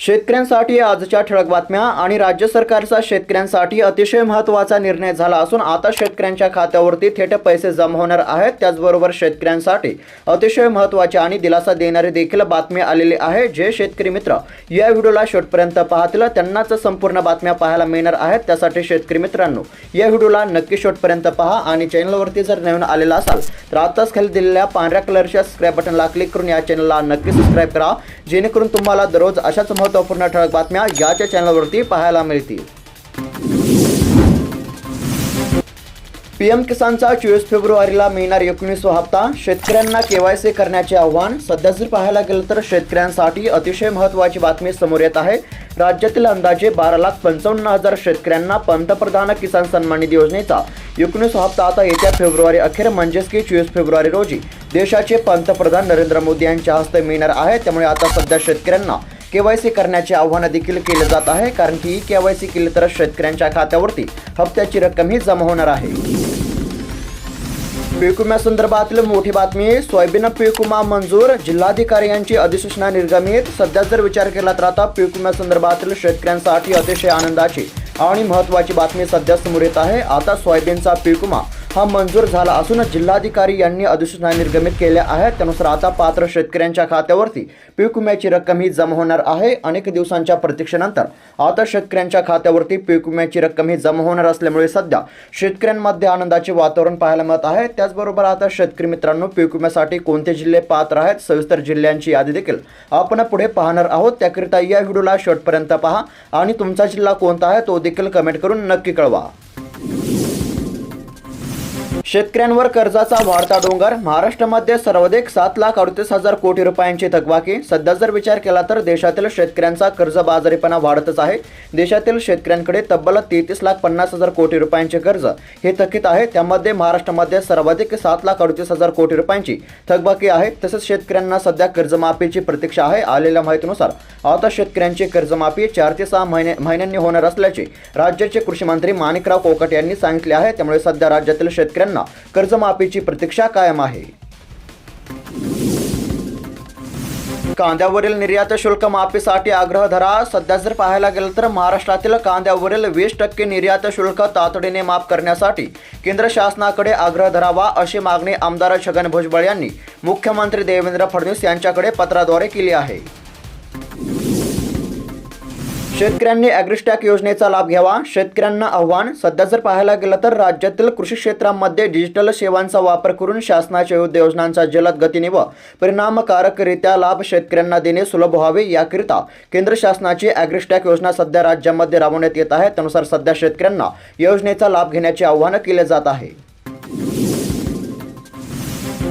शेतकऱ्यांसाठी आजच्या ठळक बातम्या आणि राज्य सरकारचा शेतकऱ्यांसाठी अतिशय महत्त्वाचा निर्णय झाला असून आता शेतकऱ्यांच्या खात्यावरती थेट पैसे जमा होणार आहेत. त्याचबरोबर शेतकऱ्यांसाठी अतिशय महत्त्वाची आणि दिलासा देणारी देखील बातमी आलेली आहे. जे शेतकरी मित्र या व्हिडिओला शेवटपर्यंत पाहतील त्यांनाच संपूर्ण बातम्या पाहायला मिळणार आहेत. त्यासाठी शेतकरी मित्रांनो या व्हिडिओला नक्की शेवटपर्यंत पहा आणि चॅनलवरती जर नवीन आलेला असाल तर आताच खाली दिलेल्या पांढऱ्या कलरच्या सबस्क्राईब बटनला क्लिक करून या चॅनलला नक्की सबस्क्राईब करा. जेणेकरून तुम्हाला दररोज अशाच महत्त्वपूर्ण ठळक बातम्या याच्या चॅनलवरती पाहायला मिळतील. पीएम किसानचा चोवीस फेब्रुवारीला मिळणार एकोणीसवा हप्ता. शेतकऱ्यांना केवायसी करण्याचे आव्हान. सध्या जर पाहायला गेलं तर शेतकऱ्यांसाठी अतिशय महत्त्वाची बातमी समोर येत आहे. राज्यातील अंदाजे बारा लाख पंचावन्न हजार शेतकऱ्यांना पंतप्रधान किसान सन्मान निधी योजनेचा एकोणीस हप्ता आता येत्या फेब्रुवारी अखेर म्हणजेच की चोवीस फेब्रुवारी रोजी देशाचे पंतप्रधान नरेंद्र मोदी यांच्या हस्ते मिळणार आहे. त्यामुळे आता सध्या शेतकऱ्यांना केवायसी करण्याचे आव्हान देखील केले जात आहे कारण की केवायसी केली तर शेतकऱ्यांच्या खात्यावरती हप्त्याची रक्कम ही जमा होणार आहे. पिकुम्या संदर्भातील मोठी बातमी सोयाबीन पिकुमा मंजूर जिल्हाधिकारी यांची अधिसूचना निर्गमित. सध्या जर विचार केला तर आता पिकुम्या संदर्भातील शेतकऱ्यांसाठी अतिशय आनंदाची आणि महत्त्वाची बातमी सध्या समोर येत आहे. आता सोयाबीनचा पिकुमा हा मंजूर झाला असून जिल्हाधिकारी यांनी अधिसूचना निर्गमित केल्या आहेत. त्यानुसार आता पात्र शेतकऱ्यांच्या खात्यावरती पीक विम्याची रक्कम ही जमा होणार आहे. अनेक दिवसांच्या प्रतीक्षेनंतर आता शेतकऱ्यांच्या खात्यावरती पीक विम्याची रक्कम ही जमा होणार असल्यामुळे सध्या शेतकऱ्यांमध्ये आनंदाचे वातावरण पाहायला मिळत आहे. त्याचबरोबर आता शेतकरी मित्रांनो पीक विम्यासाठी कोणते जिल्हे पात्र आहेत? सविस्तर जिल्ह्यांची यादी देखील आपण पुढे पाहणार आहोत. त्याकरिता या व्हिडिओला शेवटपर्यंत पहा. आणि तुमचा जिल्हा कोणता आहे? तो देखील कमेंट करून नक्की कळवा. शेतकऱ्यांवर कर्जाचा वाढता डोंगर महाराष्ट्रामध्ये सर्वाधिक सात लाख अडतीस हजार कोटी रुपयांची थकबाकी. सध्या जर विचार केला तर देशातील शेतकऱ्यांचा कर्जबाजारीपणा वाढतच आहे. देशातील शेतकऱ्यांकडे तब्बल तेहतीस लाख पन्नास हजार कोटी रुपयांचे कर्ज हे थकीत आहे. त्यामध्ये महाराष्ट्रामध्ये सर्वाधिक सात लाख अडतीस हजार कोटी रुपयांची थकबाकी आहे. तसेच शेतकऱ्यांना सध्या कर्जमाफीची प्रतीक्षा आहे. आलेल्या माहितीनुसार आता शेतकऱ्यांची कर्जमाफी चार ते सहा महिने महिन्यांनी होणार असल्याचे राज्याचे कृषी मंत्री माणिकराव कोकट यांनी सांगितले आहे. त्यामुळे सध्या राज्यातील शेतकऱ्यांना कर्जमाफीची प्रतीक्षा कायम आहे. कांद्यावरील निर्यात शुल्क माफीसाठी आग्रह धरा. सध्या जर पाहायला गेलं तर महाराष्ट्रातील कांद्यावरील वीस टक्के निर्यात शुल्क तातडीने माफ करण्यासाठी केंद्र शासनाकडे आग्रह धरावा अशी मागणी आमदार छगन भुजबळ यांनी मुख्यमंत्री देवेंद्र फडणवीस यांच्याकडे पत्राद्वारे केली आहे. शेतकऱ्यांनी ॲग्रिस्टॅक योजनेचा लाभ घ्यावा. शेतकऱ्यांना आव्हान सध्या जर पाहायला गेलं तर राज्यातील कृषी क्षेत्रामध्ये डिजिटल सेवांचा वापर करून शासनाच्या विविध योजनांचा जलद गतीने व परिणामकारकरित्या लाभ शेतकऱ्यांना देणे सुलभ व्हावे याकरिता केंद्र शासनाची ॲग्रिस्टॅक योजना सध्या राज्यामध्ये राबवण्यात येत आहे. त्यानुसार सध्या शेतकऱ्यांना योजनेचा लाभ घेण्याचे आव्हान केले जात आहे.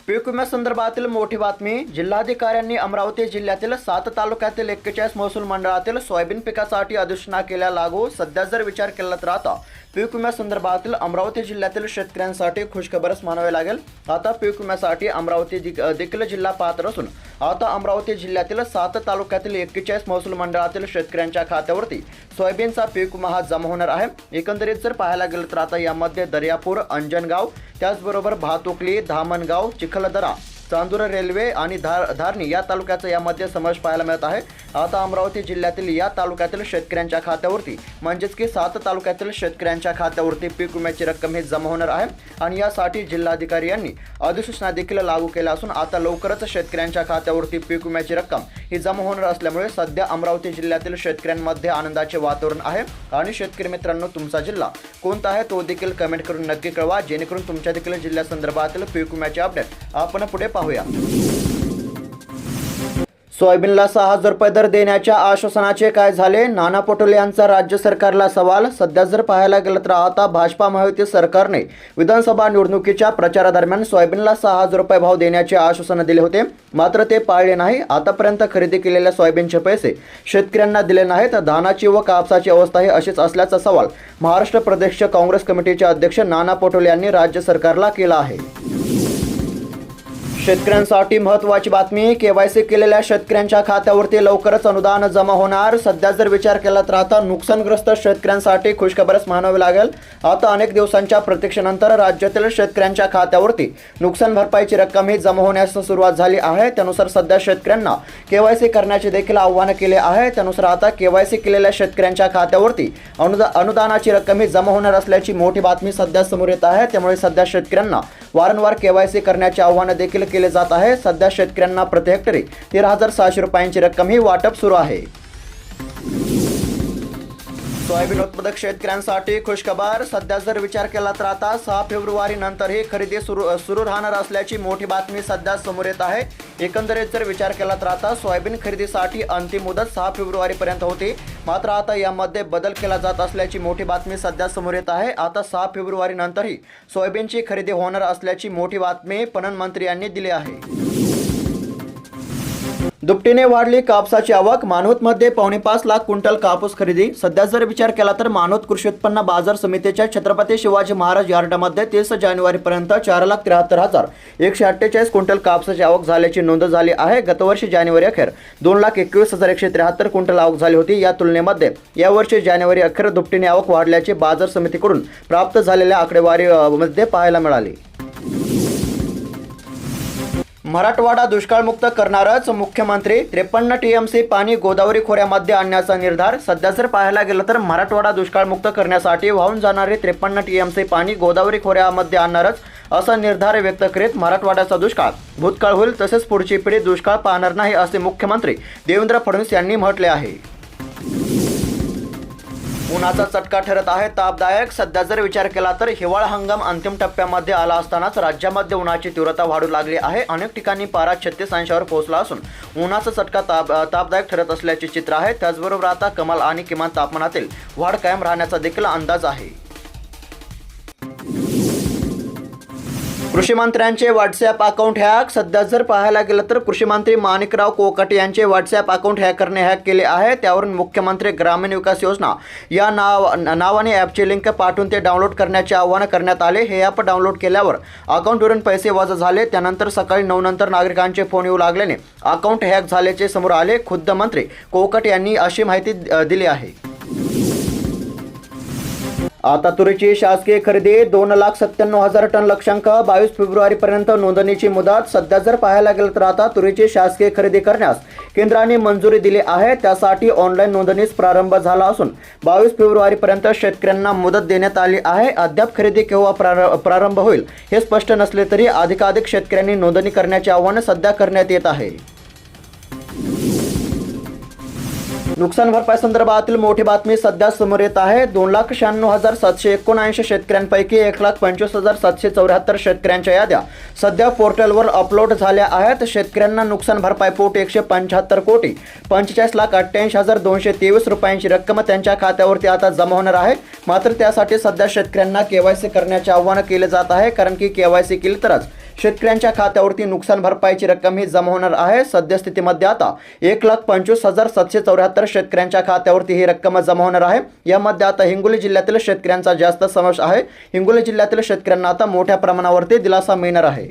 पीक विम्यासंदर्भातील मोठी बातमी जिल्हाधिकाऱ्यांनी अमरावती जिल्ह्यातील सात तालुक्यातील एक्केचाळीस महसूल मंडळातील सोयाबीन पिकासाठी अधिसूचना केल्या लागू. सध्या जर विचार केला तर आता पीक विम्यासंदर्भातील अमरावती जिल्ह्यातील शेतकऱ्यांसाठी खुशखबरच मानावे लागेल. आता पीक विम्यासाठी अमरावती देखील जिल्हा पात्र असून आता अमरावती जिल्ह्यातील सात तालुक्यातील एक्केचाळीस महसूल मंडळातील शेतकऱ्यांच्या खात्यावरती सोयाबीनचा पीक महा जमा होणार आहे. एकंदरीत जर पाहायला गेलं तर आता यामध्ये दर्यापूर अंजनगाव त्याचबरोबर भातुकली धामणगाव चिखलदरा चांदूर रेल्वे आणि धार धारणी या तालुक्याचा यामध्ये समावेश पाहायला मिळत आहे. आता अमरावती जिल्ह्यातील या तालुक्यातील शेतकऱ्यांच्या खात्यावरती म्हणजेच की सात तालुक्यातील शेतकऱ्यांच्या खात्यावरती पीक विम्याची रक्कम ही जमा होणार आहे. आणि यासाठी जिल्हाधिकारी यांनी अधिसूचना देखील लागू केल्या असून आता लवकरच शेतकऱ्यांच्या खात्यावरती पीक विम्याची रक्कम ही जमा होणार असल्यामुळे सध्या अमरावती जिल्ह्यातील शेतकऱ्यांमध्ये आनंदाचे वातावरण आहे. आणि शेतकरी मित्रांनो तुमचा जिल्हा कोणता आहे तो देखील कमेंट करून नक्की कळवा. जेणेकरून तुमच्या देखील जिल्ह्यासंदर्भातील पीक विम्याचे अपडेट आपण पुढे पाहूया. सोयाबीनला सहा हजार रुपये दर देण्याच्या आश्वासनाचे काय झाले? नाना पटोले यांचा राज्य सरकारला सवाल. सध्या जर पाहायला गेलं तर आता भाजपा महायुती सरकारने विधानसभा निवडणुकीच्या प्रचारादरम्यान सोयाबीनला सहा हजार रुपये भाव देण्याचे आश्वासन दिले होते. मात्र ते पाळले नाही. आतापर्यंत खरेदी केलेल्या सोयाबीनचे पैसे शेतकऱ्यांना दिले नाहीत. धानाची व कापसाची अवस्था ही अशीच असल्याचा सवाल महाराष्ट्र प्रदेश काँग्रेस कमिटीचे अध्यक्ष नाना पटोले यांनी राज्य सरकारला केला आहे. शेतकऱ्यांसाठी महत्त्वाची बातमी केवायसी केलेल्या शेतकऱ्यांच्या खात्यावरती लवकरच अनुदान जमा होणार. सध्या जर विचार केला तर आता नुकसानग्रस्त शेतकऱ्यांसाठी खुशखबरच म्हणावी लागेल. आता अनेक दिवसांच्या प्रतीक्षेनंतर राज्यातील शेतकऱ्यांच्या खात्यावरती नुकसान भरपाईची रक्कम ही जमा होण्यास सुरुवात झाली आहे. त्यानुसार सध्या शेतकऱ्यांना केवायसी करण्याचे देखील आव्हान केले आहे. त्यानुसार आता केवायसी केलेल्या शेतकऱ्यांच्या खात्यावरती अनुदा अनुदानाची रक्कम ही जमा होणार असल्याची मोठी बातमी सध्या समोर येत आहे. त्यामुळे सध्या शेतकऱ्यांना वारंवार केवायसी करण्याचे आव्हान देखील केले जात आहे. सध्या शेतकऱ्यांना प्रति हेक्टरी तेरा हजार सहाशे रुपयांची रक्कम ही वाटप सुरू आहे. सोयाबीन उत्पादक शेतकऱ्यांसाठी खुशखबर. सध्या जर विचार केला तर आता सहा फेब्रुवारी नंतर ही खरेदी सुरू सुरू राहणार असल्याची मोठी बातमी सध्या समोर येत आहे. एकंदरीत जर विचार केला तर आता सोयाबीन खरेदीसाठी अंतिम मुदत सहा फेब्रुवारीपर्यंत होती. मात्र आता यामध्ये बदल केला जात असल्याची मोठी बातमी सध्या समोर येत आहे. आता सहा फेब्रुवारी नंतरही सोयाबीनची खरेदी होणार असल्याची मोठी बातमी पणन मंत्री यांनी दिली आहे. दुपटीने वाढली कापसाची आवक. मानवतमध्ये पावणे पाच लाख क्विंटल कापूस खरेदी. सध्या जर विचार केला तर मानवत कृषी उत्पन्न बाजार समितीच्या छत्रपती शिवाजी महाराज यार्डामध्ये तीस जानेवारीपर्यंत चार लाख त्र्याहत्तर हजार एकशे अठ्ठेचाळीस क्विंटल कापसाची आवक झाल्याची नोंद झाली आहे. गतवर्षी जानेवारी अखेर दोन लाख एकवीस हजार एकशे त्र्याहत्तर क्विंटल आवक झाली होती. या तुलनेमध्ये यावर्षी जानेवारी अखेर दुपटीने आवक वाढल्याची बाजार समितीकडून प्राप्त झालेल्या आकडेवारीमध्ये पाहायला मिळाली. मराठवाडा दुष्काळमुक्त करणारच मुख्यमंत्री. त्रेपन्न टीएमसी पाणी गोदावरी खोऱ्यामध्ये आणण्याचा निर्धार. सध्या जर पाहायला गेलं तर मराठवाडा दुष्काळमुक्त करण्यासाठी वाहून जाणारे त्रेपन्न टीएमसी पाणी गोदावरी खोऱ्यामध्ये आणणारच असा निर्धार व्यक्त करीत मराठवाड्याचा दुष्काळ. भूतकाळ होईल तसेच पुढची पिढी दुष्काळ पाहणार नाही असे मुख्यमंत्री देवेंद्र फडणवीस यांनी म्हटले आहे. उन्हाचा चटका ठरत आहे. तापदायक सध्या जर विचार केला तर हिवाळा हंगाम अंतिम टप्प्यामध्ये आला असतानाच राज्यामध्ये उन्हाची तीव्रता वाढू लागली आहे. अनेक ठिकाणी पारा छत्तीस अंशावर पोहोचला असून उन्हाचा चटका ताप तापदायक ठरत असल्याचे चित्र आहे. त्याचबरोबर आता कमाल आणि किमान तापमानातील वाढ कायम राहण्याचा देखील अंदाज आहे. कृषी मंत्र्यांचे व्हॉट्सॲप अकाउंट हॅक. सध्या जर पाहायला गेलं तर कृषी मंत्री माणिकराव कोकाटे यांचे व्हॉट्सॲप अकाउंट करणे हॅक केले आहे. त्यावरून मुख्यमंत्री ग्रामीण विकास योजना या नाव नावाने ॲपचे लिंक पाठवून ते डाउनलोड करण्याचे आवाहन करण्यात आले. हे ॲप डाउनलोड केल्यावर अकाउंटवरून पैसे वजा झाले. त्यानंतर सकाळी नऊ नंतर नागरिकांचे फोन येऊ लागल्याने अकाउंट हॅक झाल्याचे समोर आले. खुद्द मंत्री कोकट यांनी अशी माहिती दिली आहे. आता तुरीची शासकीय खरेदी दोन लाख सत्त्याण्णव हजार टन लक्षांक. बावीस फेब्रुवारीपर्यंत नोंदणीची मुदत सध्या जर पाहायला गेलं तर आता तुरीची शासकीय खरेदी करण्यास केंद्राने मंजुरी दिली आहे. त्यासाठी ऑनलाईन नोंदणीस प्रारंभ झाला असून बावीस फेब्रुवारीपर्यंत शेतकऱ्यांना मुदत देण्यात आली आहे. अद्याप खरेदी केव्हा प्रार- प्रारंभ होईल हे स्पष्ट नसले तरी अधिकाधिक शेतकऱ्यांनी नोंदणी करण्याचे आव्हान सध्या करण्यात येत आहे. नुकसान भरपाई संदर्भातील मोठी बातमी सध्या समोर येत आहे. दोन लाख शहाण्णव हजार सातशे एकोणऐंशी शेतकऱ्यांपैकी एक लाख पंचवीस हजार सातशे चौऱ्याहत्तर शेतकऱ्यांच्या याद्या सध्या पोर्टलवर अपलोड झाल्या आहेत. शेतकऱ्यांना नुकसान भरपाई पोट एकशे पंच्याहत्तर कोटी पंचेचाळीस लाख अठ्ठ्याऐंशी हजार दोनशे तेवीस रुपयांची रक्कम त्यांच्या खात्यावरती आता जमा होणार आहे. मात्र त्यासाठी सध्या शेतकऱ्यांना केवायसी करण्याचे आव्हान केले जात आहे कारण की केवायसी केली तरच शेतकऱ्यांच्या खात्यावरती नुकसान भरपाईची रक्कम ही जमा होणार आहे. सद्यस्थितीमध्ये आता एक लाख पंचवीस हजार सातशे चौऱ्याहत्तर शेतकऱ्यांच्या खात्यावरती ही रक्कम जमा होणार आहे. यामध्ये आता हिंगोली जिल्ह्यातील शेतकऱ्यांचा जास्त समावेश आहे. हिंगोली जिल्ह्यातील शेतकऱ्यांना आता मोठ्या प्रमाणावरती दिलासा मिळणार आहे.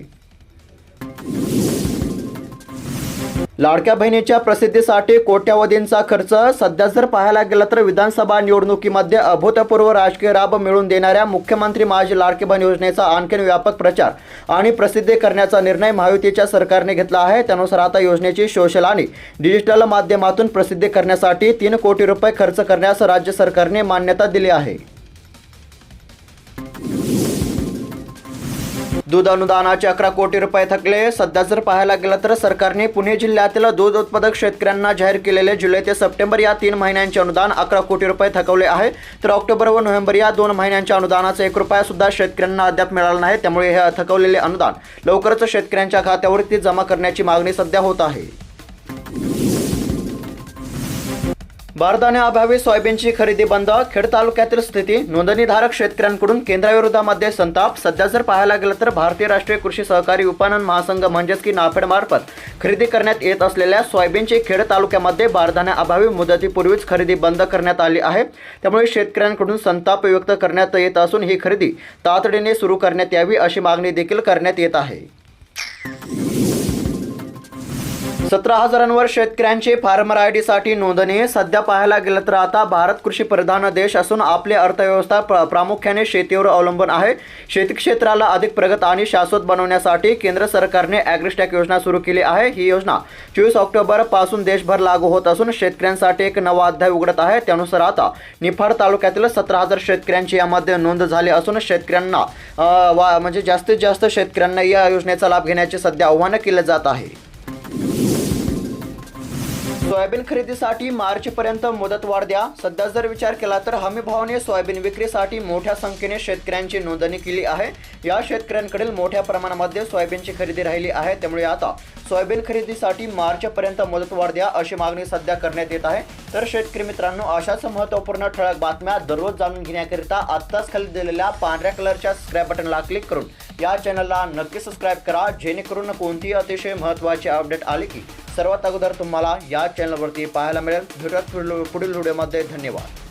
लाडक्या बहिणीच्या प्रसिद्धीसाठी कोट्यावधींचा खर्च. सध्या जर पाहायला गेला तर विधानसभा निवडणुकीमध्ये अभूतपूर्व राजकीय राब मिळवून देणाऱ्या मुख्यमंत्री माझी लाडकी बहीण योजनेचा आणखीन व्यापक प्रचार आणि प्रसिद्धी करण्याचा निर्णय महायुतीच्या सरकारने घेतला आहे. त्यानुसार आता योजनेची सोशल आणि डिजिटल माध्यमातून प्रसिद्धी करण्यासाठी तीन कोटी रुपये खर्च करण्यास राज्य सरकारने मान्यता दिली आहे. दूध अनुदानाचे अकरा कोटी रुपये थकले. सध्या जर पाहायला गेलं तर सरकारने पुणे जिल्ह्यातील दूध उत्पादक शेतकऱ्यांना जाहीर केलेले जुलै ते सप्टेंबर या तीन महिन्यांचे अनुदान अकरा कोटी रुपये थकवले आहे. तर ऑक्टोबर व नोव्हेंबर या दोन महिन्यांच्या अनुदानाचा एक रुपया सुद्धा शेतकऱ्यांना अद्याप मिळाला नाही. त्यामुळे हे थकवलेले अनुदान लवकरच शेतकऱ्यांच्या खात्यावरती जमा करण्याची मागणी सध्या होत आहे. बारदाण्याअभावी अभावी सोयाबीनची खरेदी बंद. खेड तालुक्यातील स्थिती नोंदणीधारक शेतकऱ्यांकडून केंद्राविरोधामध्ये संताप. सध्या जर पाहायला गेलं तर भारतीय राष्ट्रीय कृषी सहकारी विपणन महासंघ म्हणजेच की नाफेडमार्फत खरेदी करण्यात येत असलेल्या सोयाबीनची खेड तालुक्यामध्ये बारदाण्याअभावी मुदतीपूर्वीच खरेदी बंद करण्यात आली आहे. त्यामुळे शेतकऱ्यांकडून संताप व्यक्त करण्यात येत असून ही खरेदी तातडीने सुरू करण्यात यावी अशी मागणी देखील करण्यात येत आहे. सतरा हजारांवर शेतकऱ्यांची फार्मर आयसाठी नोंदणी. सध्या पाहायला गेलं तर आता भारत कृषी प्रधान देश असून आपली अर्थव्यवस्था प्रामुख्याने शेतीवर अवलंबून आहे. शेती क्षेत्राला अधिक प्रगत आणि शाश्वत बनवण्यासाठी केंद्र सरकारने ॲग्रिस्टॅक योजना सुरू केली आहे. ही योजना चोवीस ऑक्टोबरपासून देशभर लागू होत असून शेतकऱ्यांसाठी एक नवा अध्याय उघडत आहे. त्यानुसार आता निफाड तालुक्यातील सतरा हजार शेतकऱ्यांची यामध्ये नोंद झाली असून शेतकऱ्यांना वा म्हणजे जास्तीत जास्त शेतकऱ्यांना या योजनेचा लाभ घेण्याचे सध्या आव्हान केलं जात आहे. सोयाबीन खरेदीसाठी मार्चपर्यंत मुदतवाढ द्या. सध्या जर विचार केला तर हमी भावाने सोयाबीन विक्रीसाठी मोठ्या संख्येने शेतकऱ्यांची नोंदणी केली आहे. या शेतकऱ्यांकडील मोठ्या प्रमाणामध्ये सोयाबीनची खरेदी राहिली आहे. त्यामुळे आता सोयाबीन खरेदीसाठी मार्चपर्यंत मुदतवाढ द्या अशी मागणी सध्या करण्यात येत आहे. तर शेतकरी मित्रांनो अशाच महत्त्वपूर्ण ठळक बातम्या दररोज जाणून घेण्याकरिता आत्ताच खाली दिलेल्या पांढऱ्या कलरच्या सबस्क्राईब बटनला क्लिक करून या चॅनलला नक्की सबस्क्राईब करा जेणेकरून कोणतीही अतिशय महत्त्वाची अपडेट आली की सर्वात अगोदर तुम्हाला या चॅनलवरती पाहायला मिळेल भेटूयात पुढील पुढील व्हिडिओमध्ये धन्यवाद